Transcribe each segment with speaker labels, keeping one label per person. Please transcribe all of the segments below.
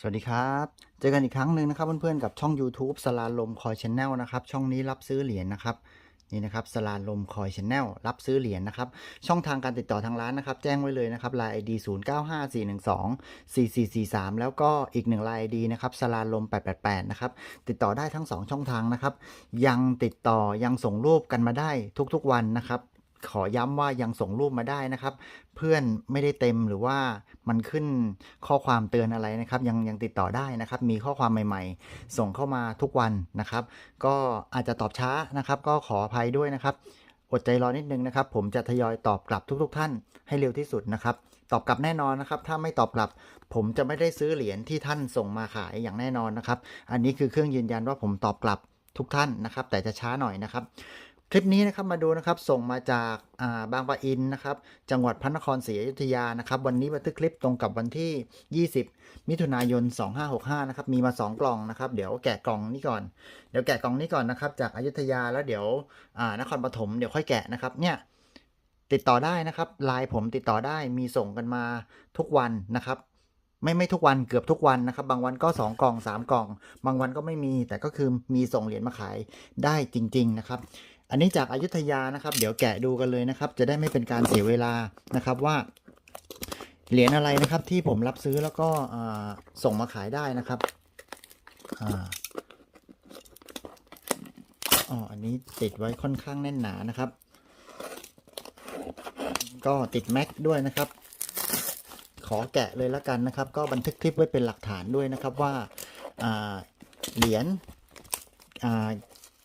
Speaker 1: สวัสดีครับ เจอกันอีกครั้งหนึ่งนะครับเพื่อนๆกับช่อง YouTube สลาลมคอยชแนลนะครับ ช่องนี้รับซื้อเหรียญนะครับนี่นะครับสลาลมคอยชแนลรับซื้อเหรียญนะครับ ช่องทางการติดต่อทางร้านนะครับ แจ้งไว้เลยนะครับ Line ID 0 9 5 4 1 2 4 4 4 3แล้วก็อีกหนึ่ง Line ID นะครับสลาลม888นะครับ ติดต่อได้ทั้ง2ช่องทางนะครับ ยังติดต่อยังส่งรูปกันมาได้ทุกๆวันนะครับ ขอย้ำว่ายังส่งรูปมาได้นะครับ เพื่อนไม่ได้เต็มหรือว่ามันขึ้นข้อความเตือนอะไรนะครับ ยังยังติดต่อได้นะครับ มีข้อความใหม่ๆ ส่งเข้ามาทุกวันนะครับ ก็อาจจะตอบช้านะครับ ก็ขออภัยด้วยนะครับ อดใจรอนิดนึงนะครับ ผมจะทยอยตอบกลับทุก ๆ ท่านให้เร็วที่สุดนะครับ ตอบกลับแน่นอนนะครับ ถ้าไม่ตอบกลับ ผมจะไม่ได้ซื้อเหรียญที่ท่านส่งมาขายอย่างแน่นอนนะครับ อันนี้คือเครื่องยืนยันว่าผมตอบกลับทุกท่านนะครับ แต่จะช้าหน่อยนะครับ คลิปนี้นะครับมาดูนะครับส่งมาจากาบางปะอินนะครับจังหวัดพระนครศรีอยุธยานะครับวันนี้บันทึกคลิปตรงกับวันที่ 20 มิถุนายน 2565นะครับมีมา 2 กล่องนะครับเดี๋ยวแกะกล่องนี้ก่อนเดี๋ยวแกะกล่องนี้ก่อนนะครับจากอยุทยาแล้วเดี๋ยวนครปฐมเดี๋ยวค่อยแกะนะครับเนี่ยติดต่อได้นะครับไลน์ผมติดต่อได้มีส่งกันมาทุกวันนะครับไม่ไม่ทุกวันเกือบทุกวันนะครับ บางวันก็ 2 กล่อง 3 กล่อง บางวันก็ไม่มี แต่ก็คือมีส่งเหรียญมาขายได้จริง ๆ นะครับ อันนี้จากอายุทยานะครับ เดี๋ยวแกะดูกันเลยนะครับ จะได้ไม่เป็นการเสียเวลานะครับว่าเหรียญอะไรนะครับที่ผมรับซื้อแล้วก็ส่งมาขายได้นะครับอ๋ออันนี้ติดไว้ค่อนข้างแน่นหนานะครับ ก็ติดแม็กด้วยนะครับ ขอแกะเลยละกันนะครับ ก็บันทึกคลิปไว้เป็นหลักฐานด้วยนะครับว่าอ่าเหรียญอ่า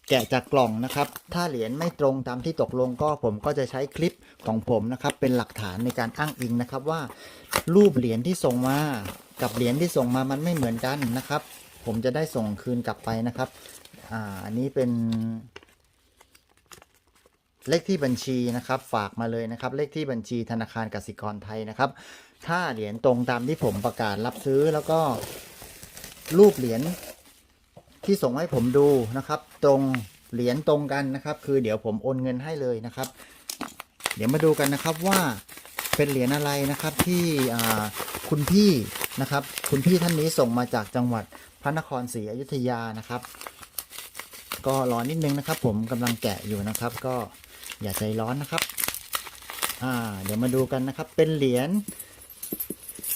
Speaker 1: แกะจากกล่องนะครับ ถ้าเหรียญไม่ตรงตามที่ตกลงก็ผมก็จะใช้คลิปของผมนะครับ เป็นหลักฐานในการอ้างอิงนะครับว่า รูปเหรียญที่ส่งมากับเหรียญที่ส่งมามันไม่เหมือนกันนะครับ ผมจะได้ส่งคืนกลับไปนะครับอ่าอันนี้เป็น เลขที่บัญชีนะครับ ฝากมาเลยนะครับ เลขที่บัญชีธนาคารกสิกรไทยนะครับ ถ้าเหรียญตรงตามที่ผมประกาศรับซื้อแล้วก็รูปเหรียญ ที่ส่งให้ผมดูนะครับ ตรงเหรียญตรงกันนะครับ คือเดี๋ยวผมโอนเงินให้เลยนะครับ เดี๋ยวมาดูกันนะครับว่าเป็นเหรียญอะไรนะครับที่คุณพี่นะครับ คุณพี่ท่านนี้ส่งมาจากจังหวัดพระนครศรีอยุธยานะครับ ก็รอนิดนึงนะครับ ผมกำลังแกะอยู่นะครับ ก็อย่าใจร้อนนะครับอ่าเดี๋ยวมาดูกันนะครับ เป็นเหรียญ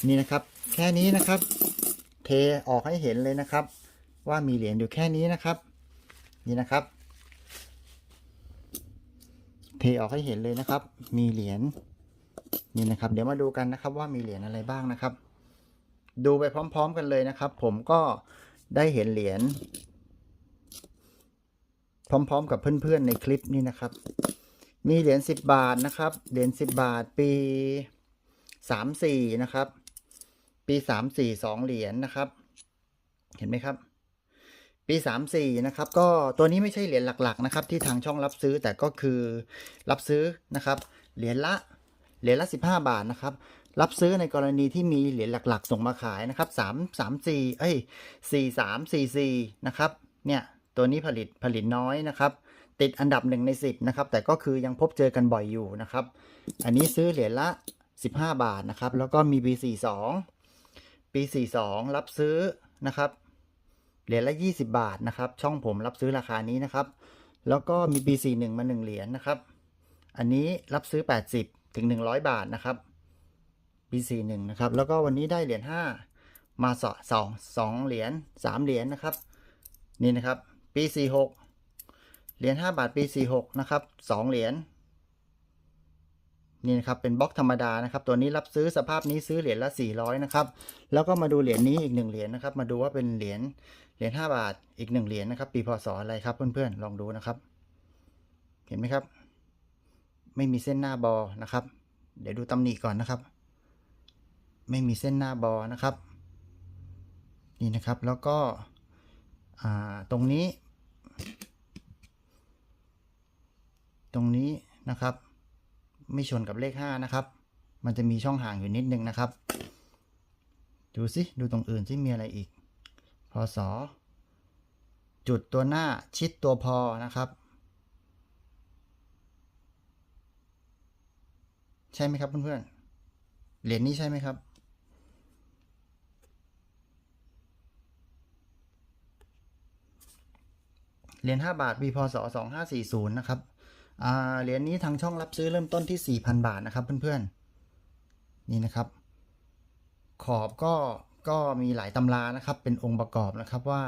Speaker 1: นี่นะครับ แค่นี้นะครับ เทออกให้เห็นเลยนะครับ ว่ามีเหรียญอยู่แค่นี้นะครับ นี่นะครับ เทออกให้เห็นเลยนะครับ มีเหรียญนี่นะครับ เดี๋ยวมาดูกันนะครับว่ามีเหรียญอะไรบ้างนะครับ ดูไปพร้อม ๆ กันเลยนะครับ ผมก็ได้เห็นเหรียญพร้อม ๆ กับเพื่อนๆในคลิปนี้นะครับ มีเหรียญ10 บาทนะครับ เหรียญ10 บาทปี 34 นะครับ ปี 34 2 เหรียญนะครับ เห็นไหมครับ ปี 34 นะครับ ก็ตัวนี้ไม่ใช่เหรียญหลัก ๆ นะครับ ที่ทางช่องรับซื้อแต่ก็คือรับซื้อนะครับ เหรียญละเหรียญละ 15 บาทนะครับ รับซื้อในกรณีที่มีเหรียญหลัก ๆ ส่งมาขายนะครับ 3 3 4 เอ้ย 4 3 4 4 นะครับ เนี่ย ตัวนี้ผลิตผลิตน้อยนะครับ ติดอันดับหนึ่งใน 10 นะครับ แต่ก็คือยังพบเจอกันบ่อยอยู่นะครับ อันนี้ซื้อเหรียญละ 15 บาทนะครับ แล้วก็มีปี42ปี42 รับซื้อนะครับ เหรียญละ 20 บาทนะครับ ช่องผมรับซื้อราคานี้นะครับ แล้วก็มี B41 มา 1 เหรียญนะครับ อันนี้รับซื้อ 80 ถึง 100 บาทนะครับ B41 นะครับ แล้วก็วันนี้ได้เหรียญ5มาสอสองสองเหรียญ3เหรียญนะครับ นี่นะครับปี46 เหรียญ5บาทปี46 นะครับ2เหรียญ นี่นะครับเป็นบล็อกธรรมดานะครับ ตัวนี้รับซื้อสภาพนี้ซื้อเหรียญละ 400 นะครับ แล้วก็มาดูเหรียญนี้อีกหนึ่งเหรียญนะครับ มาดูว่าเป็นเหรียญเหรียญ5บาทอีกหนึ่งเหรียญนะครับปีพศอะไรครับเพื่อนๆลองดูนะครับ เห็นไหมครับ ไม่มีเส้นหน้าบอนะครับ เดี๋ยวดูตำหนิก่อนนะครับ ไม่มีเส้นหน้าบอนะครับ นี่นะครับแล้วก็ตรงนี้ ตรงนี้นะครับ ไม่ชนกับเลข 5 นะครับ มันจะมีช่องห่างอยู่นิดนึงนะครับ ดูสิดูตรงอื่นที่มีอะไรอีก พศ จุดตัวหน้าชิดตัวพอนะครับ ใช่ไหมครับเพื่อนๆ เหรียญนี้ใช่ไหมครับเหรียญ5บาท มีพศ2540 นะครับ เหรียญนี้ทางช่องรับซื้อเริ่มต้นที่ 4,000 บาทนะครับเพื่อนๆ นี่นะครับ ขอบก็ก็มีหลายตำรานะครับเป็นองค์ประกอบนะครับว่า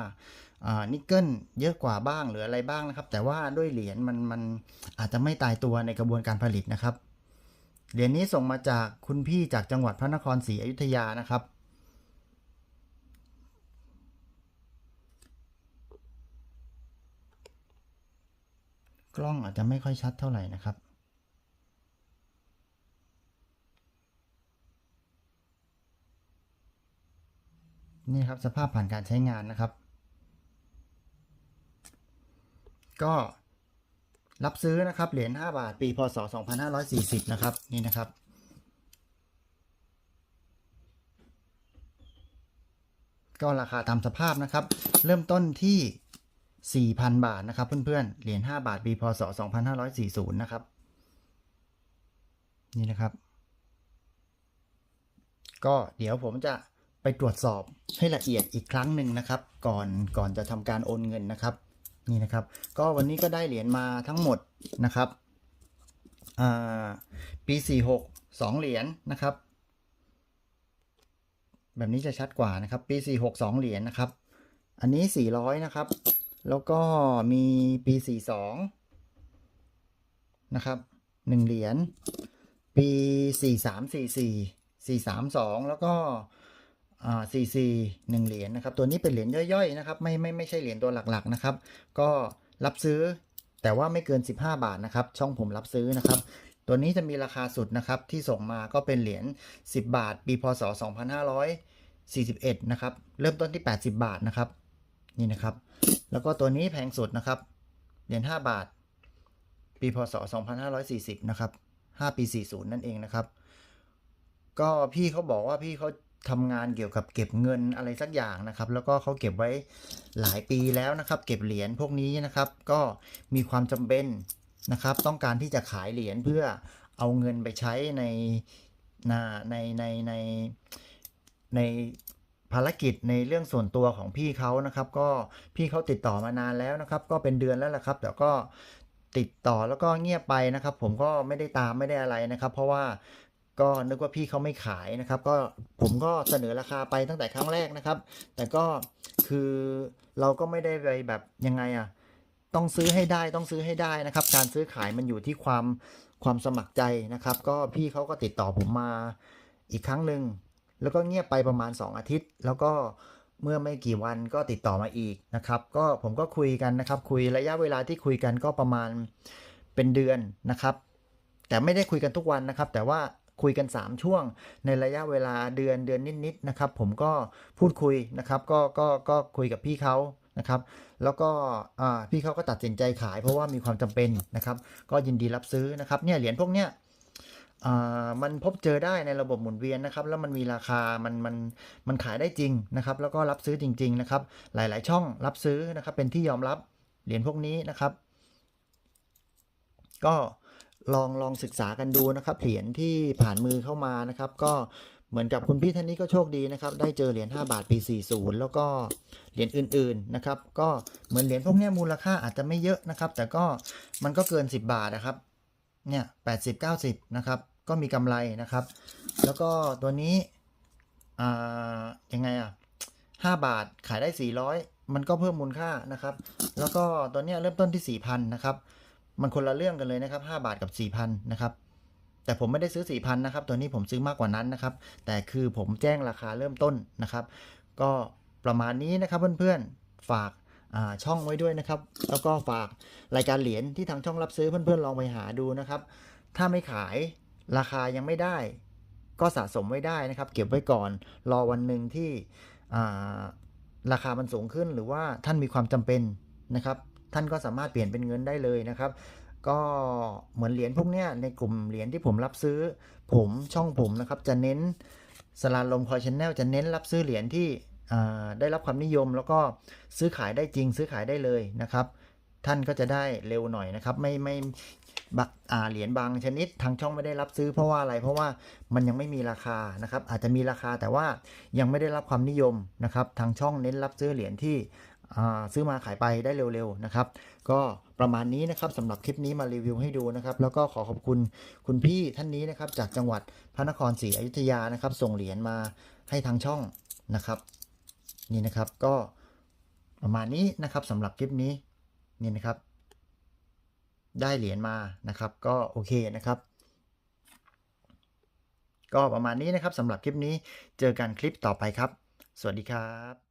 Speaker 1: อ่านิกเกิลเยอะกว่าบ้างหรืออะไรบ้างนะครับ แต่ว่าด้วยเหรียญมันมันอาจจะไม่ตายตัวในกระบวนการผลิตนะครับ เหรียญนี้ส่งมาจากคุณพี่จากจังหวัดพระนครศรีอยุธยานะครับ กล้องอาจจะไม่ค่อยชัดเท่าไหร่นะครับ นี่ครับสภาพผ่านการใช้งานนะครับ ก็รับซื้อนะครับเหรียญ5บาท ปีพศ 2540 นะครับ นี่นะครับก็ราคาตามสภาพนะครับ เริ่มต้นที่ 4,000 บาทนะครับเพื่อนๆ เหรียญ5บาทปีพศ 2540 นะครับ นี่นะครับ ก็เดี๋ยวผมจะไปตรวจสอบให้ละเอียดอีกครั้งหนึ่งนะครับ ก่อนก่อนจะทำการโอนเงินนะครับ นี่นะครับ ก็วันนี้ก็ได้เหรียญมาทั้งหมดนะครับอ่าปี 46 2 เหรียญนะครับ แบบนี้จะชัดกว่านะครับ ปี 46 2 เหรียญนะครับ อันนี้ 400 นะครับ แล้วก็มีปี42นะครับ1เหรียญ ปี43 44 432แล้วก็อ่า CC 1เหรียญนะครับ ตัวนี้เป็นเหรียญย่อยๆนะครับ ไม่ไม่ไม่ใช่เหรียญตัวหลักๆนะครับ ก็รับซื้อแต่ว่าไม่เกิน 15 บาทนะครับ ช่องผมรับซื้อนะครับ ตัวนี้จะมีราคาสุดนะครับ ที่ส่งมาก็เป็นเหรียญ10 บาท ปีพศ 2541 นะครับ เริ่มต้นที่ 80 บาทนะครับ นี่นะครับ แล้วก็ตัวนี้แพงสุดนะครับ เหรียญ5บาท ปีพศ 2540 นะครับ 5 ปี 40 นั่นเองนะครับ ก็พี่เขาบอกว่าพี่เขาทำงานเกี่ยวกับเก็บเงินอะไรสักอย่างนะครับ แล้วก็เขาเก็บไว้หลายปีแล้วนะครับ เก็บเหรียญพวกนี้นะครับ ก็มีความจำเป็นนะครับ ต้องการที่จะขายเหรียญเพื่อเอาเงินไปใช้ในในในในใน ภารกิจในเรื่องส่วนตัวของพี่เขานะครับ ก็พี่เขาติดต่อมานานแล้วนะครับ ก็เป็นเดือนแล้วแหละครับ แต่ก็ติดต่อแล้วก็เงียบไปนะครับ ผมก็ไม่ได้ตามไม่ได้อะไรนะครับ เพราะว่าก็นึกว่าพี่เขาไม่ขายนะครับ ก็ผมก็เสนอราคาไปตั้งแต่ครั้งแรกนะครับ แต่ก็คือเราก็ไม่ได้ไปแบบยังไงอะต้องซื้อให้ได้ต้องซื้อให้ได้นะครับ การซื้อขายมันอยู่ที่ความความสมัครใจนะครับ ก็พี่เขาก็ติดต่อผมมาอีกครั้งหนึ่ง แล้วก็เงียบไปประมาณ 2 อาทิตย์ แล้วก็เมื่อไม่กี่วันก็ติดต่อมาอีกนะครับ ก็ผมก็คุยกันนะครับ คุยระยะเวลาที่คุยกันก็ประมาณเป็นเดือนนะครับ แต่ไม่ได้คุยกันทุกวันนะครับ แต่ว่าคุยกัน 3 ช่วงในระยะเวลาเดือนเดือนนิดๆนะครับ ผมก็พูดคุยนะครับก็ก็ก็คุยกับพี่เขานะครับ แล้วก็พี่เขาก็ตัดสินใจขายเพราะว่ามีความจำเป็นนะครับ ก็ยินดีรับซื้อนะครับเนี่ยเหรียญพวกเนี้ย มันพบเจอได้ในระบบหมุนเวียนนะครับ แล้วมันมีราคา มัน มัน มันขายได้จริงนะครับ แล้วก็รับซื้อจริง ๆ นะครับ หลาย ๆ ช่องรับซื้อนะครับ เป็นที่ยอมรับเหรียญพวกนี้นะครับ ก็ลองลองศึกษากันดูนะครับ เหรียญที่ผ่านมือเข้ามานะครับ ก็เหมือนกับคุณพี่ท่านนี้ก็โชคดีนะครับ ได้เจอเหรียญ5บาทปี 40 แล้วก็เหรียญอื่นๆนะครับ ก็เหมือนเหรียญพวกนี้มูลค่าอาจจะไม่เยอะนะครับ แต่ก็มันก็เกิน 10 บาทนะครับ เนี่ย80 90นะครับ ก็มีกำไรนะครับ แล้วก็ตัวนี้ยังไงอะ5บาทขายได้ 400 มันก็เพิ่มมูลค่านะครับ แล้วก็ตัวนี้เริ่มต้นที่ 4,000นะครับ มันคนละเรื่องกันเลยนะครับ 5 บาทกับ 4,000นะครับ แต่ผมไม่ได้ซื้อ 4,000นะครับ ตัวนี้ผมซื้อมากกว่านั้นนะครับ แต่คือผมแจ้งราคาเริ่มต้นนะครับ ก็ประมาณนี้นะครับเพื่อนๆ ฝากอ่าช่องไว้ด้วยนะครับ แล้วก็ฝากรายการเหรียญที่ทางช่องรับซื้อเพื่อนๆลองไปหาดูนะครับ ถ้าไม่ขาย ราคายังไม่ได้ ก็สะสมไว้ได้นะครับ เก็บไว้ก่อน รอวันหนึ่งที่ราคามันสูงขึ้นหรือว่าท่านมีความจำเป็นนะครับ ท่านก็สามารถเปลี่ยนเป็นเงินได้เลยนะครับ ก็เหมือนเหรียญพวกเนี้ยในกลุ่มเหรียญที่ผมรับซื้อ ผมช่องผมนะครับจะเน้นสลาลมคอยชแนลจะเน้นรับซื้อเหรียญที่ได้รับความนิยมแล้วก็ซื้อขายได้จริงซื้อขายได้เลยนะครับ ท่านก็จะได้เร็วหน่อยนะครับ ไม่ไม่ บักอ่าเหรียญบางชนิดทางช่องไม่ได้รับซื้อเพราะว่าอะไร เพราะว่ามันยังไม่มีราคานะครับ อาจจะมีราคาแต่ว่ายังไม่ได้รับความนิยมนะครับ ทางช่องเน้นรับซื้อเหรียญที่ซื้อมาขายไปได้เร็วๆนะครับ ก็ประมาณนี้นะครับสำหรับคลิปนี้มารีวิวให้ดูนะครับ แล้วก็ขอขอบคุณคุณพี่ท่านนี้นะครับ จากจังหวัดพระนครศรีอยุธยานะครับ ส่งเหรียญมาให้ทางช่องนะครับ นี่นะครับก็ประมาณนี้นะครับสำหรับคลิปนี้นี่นะครับ ได้เหรียญมานะครับ ก็โอเคนะครับ ก็ประมาณนี้นะครับสำหรับคลิปนี้เจอกันคลิปต่อไปครับ สวัสดีครับ